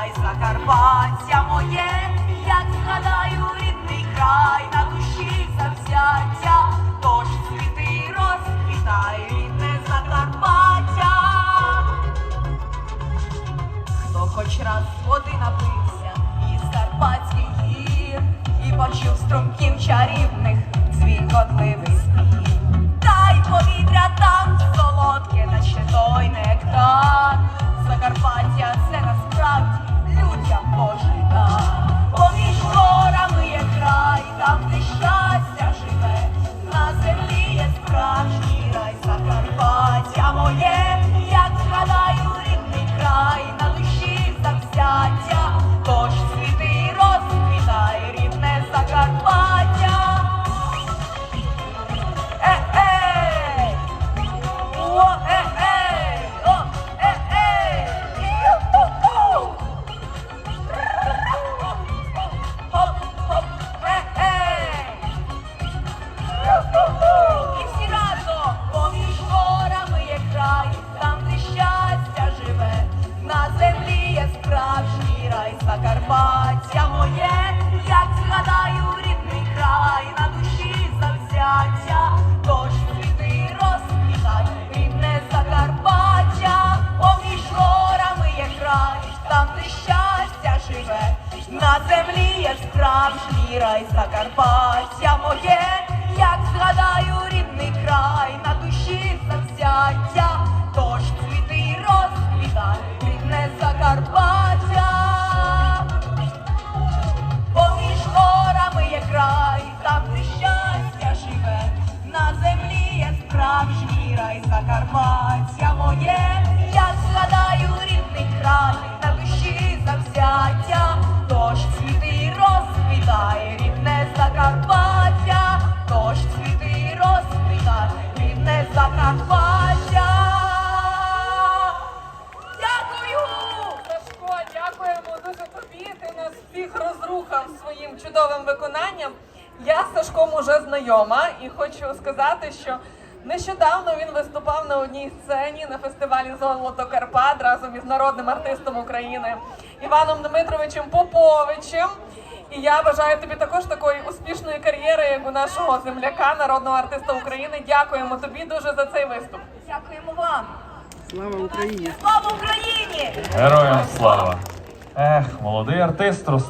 край, Закарпаття моє, як згадаю, рідний край на душі завзяття, тож світи розквітай, рідне Закарпаття, хто хоч раз води напився із Карпатських гір і почув струмків чарівних, свій котливий спів. Дай повітря. На землі є справжній рай Закарпаття моє, як згадаю рідний край, на душі завзяття, тож цвіти розквітай, рідне Закарпаття. Поміж горами є край, там де щастя живе, на землі є справжній рай Закарпаття дякуємо дуже тобі. Ти нас всіх розрухав своїм чудовим виконанням. Я з Сашком уже знайома і хочу сказати, що нещодавно він виступав на одній сцені на фестивалі Золото Карпат разом із народним артистом України Іваном Дмитровичем Поповичем. І я бажаю тобі також такої успішної кар'єри, як у нашого земляка, народного артиста України. Дякуємо тобі дуже за цей виступ. Дякуємо вам! Слава Україні! Слава Україні! Героям слава! Ех, молодий артист росте.